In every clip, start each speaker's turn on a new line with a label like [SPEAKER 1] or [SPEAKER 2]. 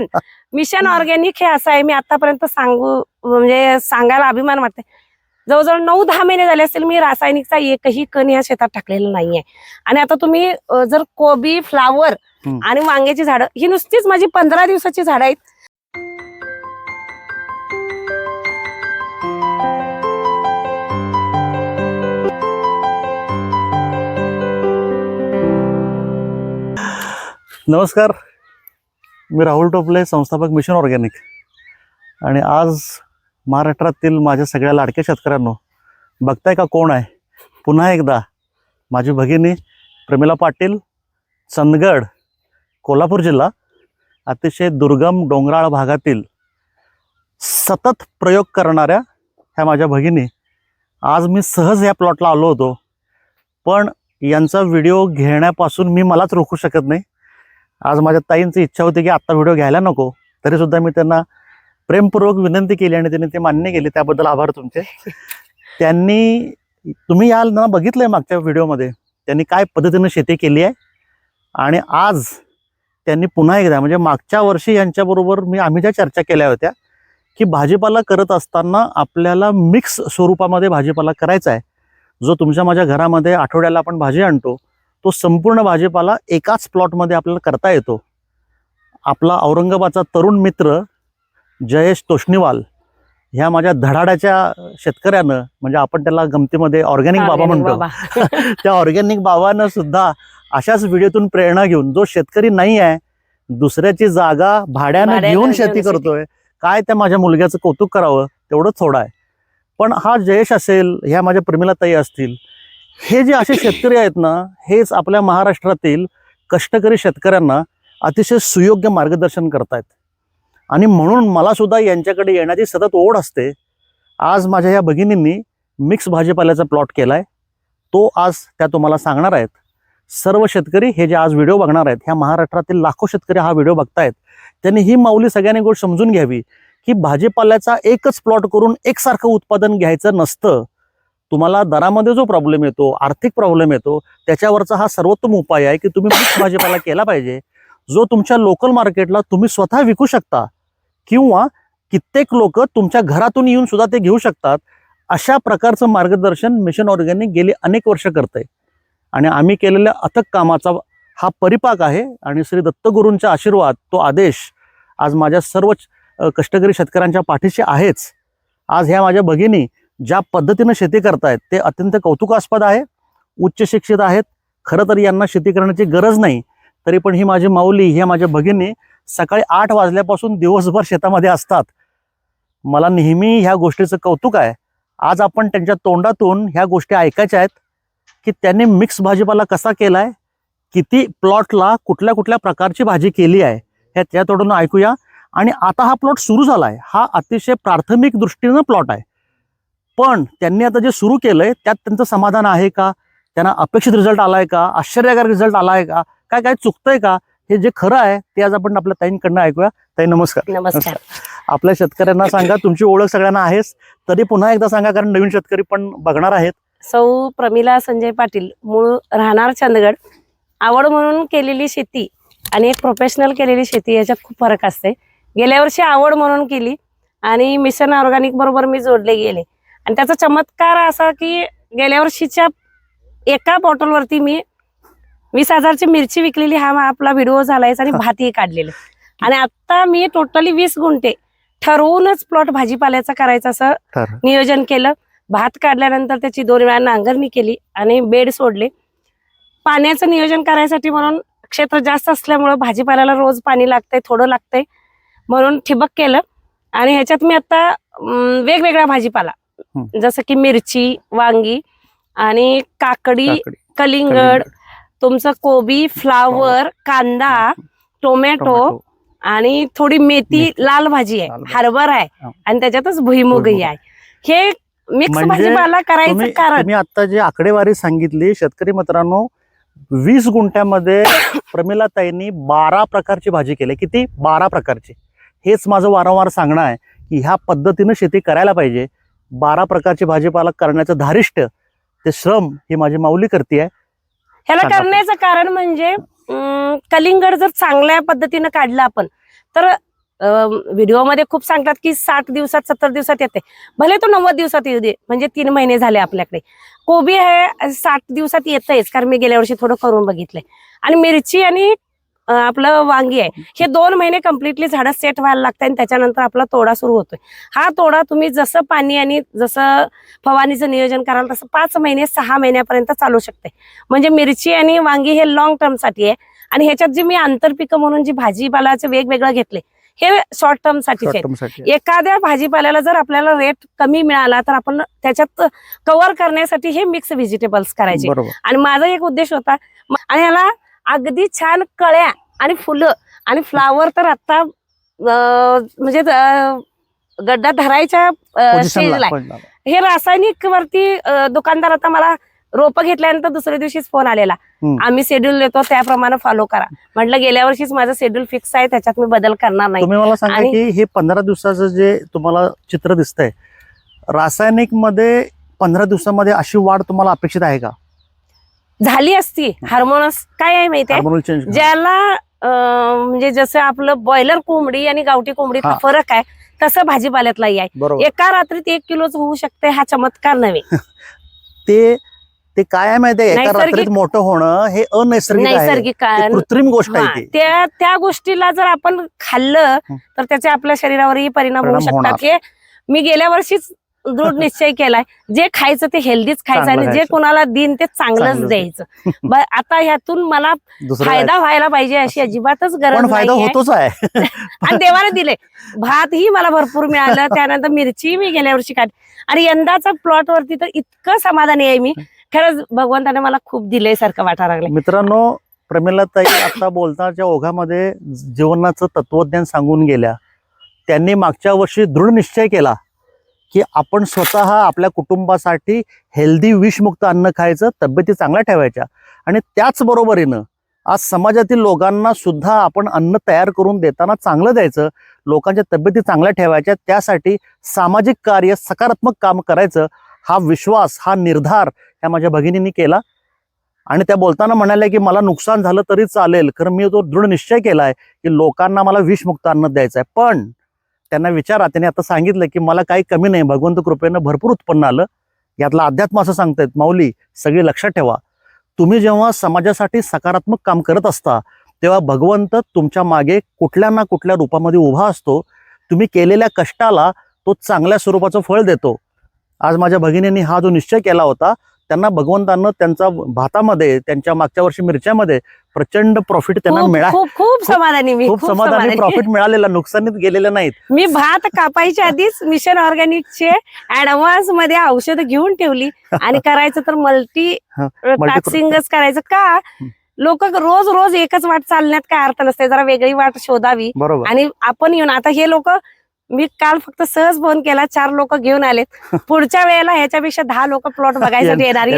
[SPEAKER 1] Mission organic हे असं आहे. मी आतापर्यंत सांगू म्हणजे सांगायला अभिमान वाटते जवळजवळ नऊ दहा महिने झाले असेल मी रासायनिकचा एकही कण या शेतात टाकलेला नाहीये. आणि आता तुम्ही जर कोबी फ्लावर. आणि वांग्याची झाडं ही नुसतीच माझी पंधरा दिवसाची झाडं आहेत.
[SPEAKER 2] नमस्कार. मी राहुल टोपले संस्थापक मिशन ऑर्गॅनिक. आणि आज महाराष्ट्रातील माझ्या सगळ्या लाडक्या शेतकऱ्यांनो बघताय का कोण आहे? पुन्हा एकदा माझी भगिनी प्रमिला पाटील चंदगड कोल्हापूर जिल्हा अतिशय दुर्गम डोंगराळ भागातील सतत प्रयोग करणाऱ्या ह्या माझ्या भगिनी. आज मी सहज या प्लॉटला आलो होतो पण यांचा व्हिडिओ घेण्यापासून मी मलाच रोखू शकत नाही. आज माझ्या ताईंची इच्छा होती की आत्ता व्हिडिओ घ्यायला नको तरी सुद्धा मी त्यांना प्रेमपूर्वक विनंती केली आणि त्यांनी ते मान्य केले त्याबद्दल आभार तुमचे. त्यांनी तुम्ही याल ना बघितलंय मागच्या व्हिडिओमध्ये त्यांनी काय पद्धतीनं शेती केली आहे? आणि आज त्यांनी पुन्हा एकदा म्हणजे मागच्या वर्षी यांच्याबरोबर मी आम्ही ज्या चर्चा केल्या होत्या की भाजीपाला करत असताना आपल्याला मिक्स स्वरूपामध्ये भाजीपाला करायचा आहे. जो तुमच्या माझ्या घरामध्ये आठवड्याला आपण भाजी आणतो तो संपूर्ण भाजीपाला एकाच प्लॉटमध्ये आपल्याला करता येतो आपला औरंगाबादचा तरुण मित्र जयेश तोष्णीवाल ह्या माझ्या धडाड्याच्या शेतकऱ्यानं म्हणजे आपण त्याला गमतीमध्ये ऑर्गॅनिक बाबा म्हणतो. त्या ऑर्गॅनिक बाबानं सुद्धा अशाच व्हिडिओतून प्रेरणा घेऊन जो शेतकरी नाही आहे दुसऱ्याची जागा भाड्यानं घेऊन शेती. करतोय काय त्या माझ्या मुलग्याचं कौतुक करावं तेवढंच थोडं आहे पण हा जयेश असेल ह्या माझ्या प्रमिलाताई असतील हे जे असे शेतकरी आहेत ना हेच आपल्या महाराष्ट्रातील कष्टकरी शेतकऱ्यांना अतिशय सुयोग्य मार्गदर्शन करतायत. आणि म्हणून मला सुद्धा यांच्याकडे येण्याची सतत ओढ असते. आज माझ्या या भगिनींनी मिक्स भाजीपाल्याचा प्लॉट केला आहे तो आज त्या तुम्हाला सांगणार आहेत. सर्व शेतकरी हे जे आज व्हिडिओ बघणार आहेत ह्या महाराष्ट्रातील लाखो शेतकरी हा व्हिडिओ बघतायत. त्यांनी ही माऊली सगळ्यांनी गोष्ट समजून घ्यावी की भाजीपाल्याचा एकच प्लॉट करून एकसारखं उत्पादन घ्यायचं नसतं. तुम्हाला दरामध्ये जो प्रॉब्लेम येतो आर्थिक प्रॉब्लेम येतो त्याच्यावरचा हा सर्वोत्तम उपाय आहे की तुम्ही मिक्स भाजीपाला केला पाहिजे जो तुमच्या लोकल मार्केटला तुम्ही स्वतः विकू शकता किंवा कित्येक लोक तुमच्या घरातून येऊन सुद्धा ते घेऊ शकतात अशा प्रकारचं मार्गदर्शन मिशन ऑर्गॅनिक गेली अनेक वर्ष करते आणि आम्ही केलेल्या अथक कामाचा हा परिपाक आहे आणि श्री दत्तगुरूंचा आशीर्वाद तो आदेश आज माझ्या सर्व कष्टकरी शेतकऱ्यांच्या पाठीशी आहेच. आज ह्या माझ्या भगिनी ज्या पद्धतीनं शेती करतायत ते अत्यंत कौतुकास्पद आहे उच्च शिक्षित आहेत. खरं तर यांना शेती करण्याची गरज नाही. तरी पण ही माझी माऊली ह्या माझ्या भगिनी सकाळी आठ वाजल्यापासून दिवसभर शेतामध्ये असतात. मला नेहमी ह्या गोष्टीचं कौतुक आहे. आज आपण त्यांच्या तोंडातून ह्या गोष्टी ऐकायच्या आहेत की त्यांनी मिक्स भाजीपाला कसा केला आहे किती प्लॉटला कुठल्या कुठल्या प्रकारची भाजी केली आहे हे त्या तोंडून ऐकूया. आणि आता हा प्लॉट सुरू झाला आहे हा अतिशय प्राथमिक दृष्टीनं प्लॉट आहे. पण त्यांनी आता जे सुरू केलंय त्यात त्यांचं समाधान आहे का? त्यांना अपेक्षित रिझल्ट आलाय का? आश्चर्यकारक रिझल्ट आलाय का? काय काय चुकतंय का? हे जे खरं आहे ते आज आपण आपल्या ताईंकडनं ऐकूया. ताई नमस्कार.
[SPEAKER 1] नमस्कार.
[SPEAKER 2] आपल्या शेतकऱ्यांना सांगा तुमची ओळख सगळ्यांना आहेच. तरी पुन्हा एकदा सांगा कारण नवीन शेतकरी पण बघणार आहेत.
[SPEAKER 1] सौ प्रमिला संजय पाटील मूळ राहणार चंदगड. आवड म्हणून केलेली शेती आणि एक प्रोफेशनल केलेली शेती याच्यात खूप फरक असते. गेल्या वर्षी आवड म्हणून केली आणि मिशन ऑर्गॅनिक बरोबर मी जोडले गेले. आणि त्याचा चमत्कार असा की गेल्या वर्षीच्या एका बॉटलवरती मी वीस हजारची मिरची विकलेली हा आपला व्हिडिओ झालाय आणि भातही काढलेले. आणि आता मी टोटली वीस गुंठे ठरवूनच प्लॉट भाजीपाल्याचा करायचं असं नियोजन केलं. भात काढल्यानंतर त्याची दोन वेळा नांगरणी केली आणि बेड सोडले. पाण्याचं नियोजन करायसाठी म्हणून क्षेत्र जास्त असल्यामुळं भाजीपाल्याला रोज पाणी लागतंय थोडं लागतंय म्हणून ठिबक केलं. आणि ह्याच्यात मी आता वेगवेगळा भाजीपाला. जसं की मिरची वांगी आणि काकडी कलिंगड तुमचं कोबी फ्लावर कांदा टोमॅटो. आणि थोडी मेथी. लाल भाजी आहे. हरभरा आहे. आणि त्याच्यातच भुईमुगही
[SPEAKER 2] भुईमुग.
[SPEAKER 1] आहे. हे मिक्स
[SPEAKER 2] म्हणजे
[SPEAKER 1] भाजीपाला करायचं कारण
[SPEAKER 2] तुम्ही आता जी आकडेवारी सांगितली शेतकरी मित्रांनो वीस गुंठ्यामध्ये प्रमिला ताईंनी बारा प्रकारची भाजी केली. किती? बारा प्रकारची. हेच माझं वारंवार सांगणं आहे की ह्या पद्धतीनं शेती करायला पाहिजे. बारा प्रकारची भाजीपाला करण्याचं धारिष्ट ते श्रम ही माझी माऊली करते
[SPEAKER 1] ह्याला
[SPEAKER 2] सांगा.
[SPEAKER 1] करण्याचं कारण म्हणजे कलिंगड जर चांगल्या पद्धतीनं काढलं आपण तर व्हिडिओमध्ये खूप सांगतात की साठ दिवसात सत्तर दिवसात येते. भले तो नव्वद दिवसात येऊ दे म्हणजे तीन महिने झाले आपल्याकडे. कोबी हे साठ दिवसात येतंयच कारण मी गेल्या वर्षी थोडं करून बघितलंय. आणि मिरची आणि आपलं वांगी आहे. हे दोन महिने कम्प्लिटली झाडं सेट व्हायला लागतं आणि त्याच्यानंतर आपला तोडा सुरू होतोय. हा तोडा तुम्ही जसं पाणी आणि जसं फवारणीचं नियोजन कराल तसं पाच महिने सहा महिन्यापर्यंत चालू शकते म्हणजे मिरची आणि वांगी हे लॉंग टर्मसाठी आहे. आणि ह्याच्यात जी मी आंतरपिकं म्हणून जी भाजीपालाचे वेगवेगळं घेतले हे शॉर्ट
[SPEAKER 2] टर्मसाठी
[SPEAKER 1] एखाद्या भाजीपाल्याला जर आपल्याला रेट कमी मिळाला तर आपण त्याच्यात कव्हर करण्यासाठी हे मिक्स व्हेजिटेबल्स करायचे. आणि माझा एक उद्देश होता आणि ह्याला अगदी छान कळ्या आणि फुलं. आणि फ्लावर तर आता म्हणजे गड्डा धरायच्या स्टेजला. हे रासायनिक वरती दुकानदार आता मला रोपं घेतल्यानंतर दुसऱ्या दिवशीच फोन आलेला. आम्ही शेड्यूल देतो त्याप्रमाणे फॉलो करा. म्हटलं गेल्या वर्षीच माझं शेड्यूल फिक्स आहे त्याच्यात मी बदल करणार नाही.
[SPEAKER 2] तुम्ही मला सांगा की हे पंधरा दिवसाचं जे तुम्हाला चित्र दिसतंय रासायनिकमध्ये पंधरा दिवसामध्ये अशी वाढ तुम्हाला अपेक्षित आहे का?
[SPEAKER 1] झाली असती. हार्मोनस काय आहे माहितीये ज्याला म्हणजे जसं आपलं बॉयलर कोंबडी आणि गावठी कोंबडीत
[SPEAKER 2] हा.
[SPEAKER 1] फरक आहे. तसं भाजीपाल्यातलाही आहे. एका रात्रीत एक किलोच होऊ शकते हा चमत्कार नव्हे.
[SPEAKER 2] ते ते काय माहितीये एका
[SPEAKER 1] नैसर्गिक-
[SPEAKER 2] रात्रीत मोठं होणं हे अनैसर्गिक
[SPEAKER 1] नैसर्गिक
[SPEAKER 2] कृत्रिम गोष्ट आहे
[SPEAKER 1] त्या त्या गोष्टीला जर आपण खाल्लं. तर त्याचे आपल्या शरीरावरही परिणाम होऊ शकतात. की मी गेल्या वर्षीच दृढ निश्चय केलाय. जे खायचं ते हेल्दीच खायचं आणि जे. कोणाला दिन ते चांगलंच द्यायचं. आता ह्यातून मला फायदा व्हायला पाहिजे अशी अजिबातच. गरज.
[SPEAKER 2] होतोच आहे.
[SPEAKER 1] आणि देवाने दिले. भातही मला भरपूर मिळालं. त्यानंतर मिरची मी गेल्या वर्षी काढ आणि यंदाचा प्लॉट वरती तर इतकं समाधानी आहे मी. खरंच भगवंताने मला खूप दिले सारखं वाटायला लागले
[SPEAKER 2] मित्रांनो प्रमिला ताई आता बोलताच्या ओघामध्ये जीवनाचं तत्वज्ञान सांगून गेल्या. त्यांनी मागच्या वर्षी दृढ निश्चय केला. की आपण स्वतः आपल्या कुटुंबासाठी हेल्दी विषमुक्त अन्न खायचं तब्येती चांगल्या ठेवायच्या. आणि त्याच बरोबरीनं आज समाजातील लोकांना सुद्धा आपण अन्न तयार करून देताना चांगलं द्यायचं लोकांच्या तब्येती चांगल्या ठेवायच्या त्यासाठी सामाजिक कार्य सकारात्मक काम करायचं हा विश्वास हा निर्धार ह्या माझ्या भगिनींनी केला. आणि त्या बोलताना म्हणाल्या की मला नुकसान झालं तरी चालेल खरं मी तो दृढ निश्चय केला आहे की लोकांना मला विषमुक्त अन्न द्यायचं आहे पण त्यांना विचारा. त्यांनी आता सांगितलं की मला काही कमी नाही. भगवंत कृपेनं भरपूर उत्पन्न आलं. यातला अध्यात्म असं सांगतायत माऊली सगळी लक्षात ठेवा. तुम्ही जेव्हा समाजासाठी सकारात्मक काम करत असता तेव्हा भगवंत तुमच्या मागे कुठल्या ना कुठल्या रूपामध्ये उभा असतो. तुम्ही केलेल्या कष्टाला तो चांगल्या स्वरूपाचं फळ देतो. आज माझ्या भगिनींनी हा जो निश्चय केला होता त्यांना भगवंतानं त्यांचा भातामध्ये त्यांच्या मागच्या वर्षी मिरच्यामध्ये प्रचंड प्रॉफिट त्यांना मिळा
[SPEAKER 1] खूप समाधानी मी
[SPEAKER 2] खूप समाधानी प्रॉफिट मिळालेलं नुकसानीत गेलेलं नाहीत.
[SPEAKER 1] मी भात कापायच्या आधीच मिशन ऑर्गॅनिकचे ऍडव्हान्समध्ये औषध घेऊन ठेवली. आणि करायचं तर मल्टी टाक्सिंगच करायचं का? लोक रोज रोज एकच वाट चालण्यात काय अर्थ नसते. जरा वेगळी वाट शोधावी. आणि आपण येऊन आता हे लोक मी काल फक्त सहज फोन केला चार लोक घेऊन आलेत. पुढच्या वेळेला ह्याच्यापेक्षा दहा लोक प्लॉट बघायसाठी येणार.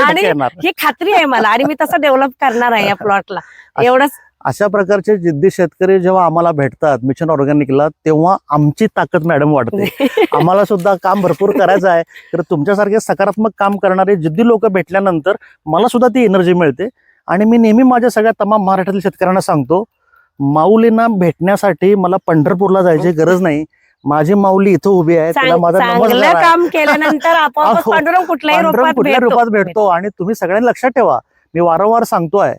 [SPEAKER 1] आणि- ही खात्री आहे मला आणि मी तसं डेव्हलप करणार आहे या प्लॉटला एवढंच
[SPEAKER 2] अशा प्रकारचे जिद्दी शेतकरी जेव्हा आम्हाला भेटतात मिशन ऑर्गॅनिकला तेव्हा आमची ताकद मॅडम वाढते. आम्हाला सुद्धा काम भरपूर करायचं आहे. तर तुमच्यासारखे सकारात्मक काम करणारे जिद्दी लोक भेटल्यानंतर मला सुद्धा ती एनर्जी मिळते. आणि मी नेहमी माझ्या सगळ्या तमाम महाराष्ट्रातील शेतकऱ्यांना सांगतो माऊलींना भेटण्यासाठी मला पंढरपूरला जायची गरज नाही माझी माऊली इथं उभी आहे तिला माझा
[SPEAKER 1] चांगलं
[SPEAKER 2] नमस्कार आहे.
[SPEAKER 1] काम केल्यानंतर
[SPEAKER 2] अहो,
[SPEAKER 1] पांडुरंग कुठल्याही रूपात
[SPEAKER 2] कुठल्या
[SPEAKER 1] भेटतो.
[SPEAKER 2] रूपात भेटतो आणि तुम्ही सगळ्यांनी लक्षात ठेवा मी वारंवार सांगतोय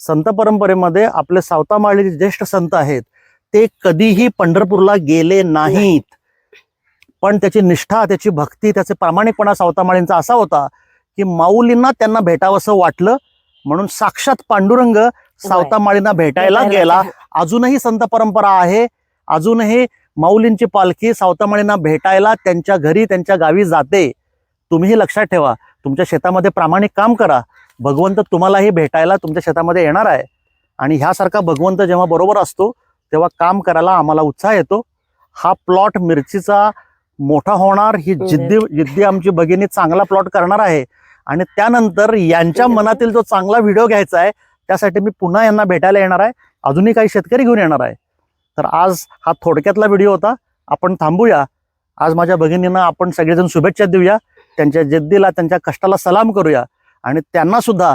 [SPEAKER 2] संत परंपरेमध्ये आपले सावतामाळी जे ज्येष्ठ संत आहेत ते कधीही पंढरपूरला गेले नाहीत पण त्याची निष्ठा त्याची भक्ती त्याचे प्रामाणिकपणा सावतामाळींचा असा होता की माऊलींना त्यांना भेटावंसं वाटलं म्हणून साक्षात पांडुरंग सावतामाळींना भेटायला गेला. अजूनही संत परंपरा आहे. अजूनही माऊलींची पालखी सावतामाळींना भेटायला त्यांच्या घरी त्यांच्या गावी जाते. तुम्हीही लक्षात ठेवा. तुमच्या शेतामध्ये प्रामाणिक काम करा. भगवंत तुम्हालाही भेटायला तुमच्या शेतामध्ये येणार आहे. आणि ह्यासारखा भगवंत जेव्हा बरोबर असतो तेव्हा काम करायला आम्हाला उत्साह येतो. हा प्लॉट मिरचीचा मोठा होणार. ही जिद्दी जिद्दी आमची भगिनी चांगला प्लॉट करणार आहे. आणि त्यानंतर यांच्या मनातील जो चांगला व्हिडिओ घ्यायचा आहे त्यासाठी मी पुन्हा यांना भेटायला येणार आहे. अजूनही काही शेतकरी घेऊन येणार आहे. तर आज हा थोडक्यातला व्हिडिओ होता. आपण थांबूया. आज माझ्या भगिनींना आपण सगळेजण शुभेच्छा देऊया. त्यांच्या जिद्दीला त्यांच्या कष्टाला सलाम करूया. आणि त्यांना सुद्धा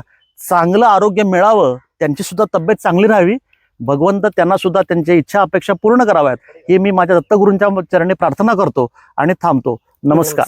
[SPEAKER 2] चांगलं आरोग्य मिळावं त्यांची सुद्धा तब्येत चांगली राहावी. भगवंत त्यांना सुद्धा त्यांच्या इच्छा अपेक्षा पूर्ण कराव्यात. हे मी माझ्या दत्तगुरूंच्या चरणी प्रार्थना करतो आणि थांबतो. नमस्कार.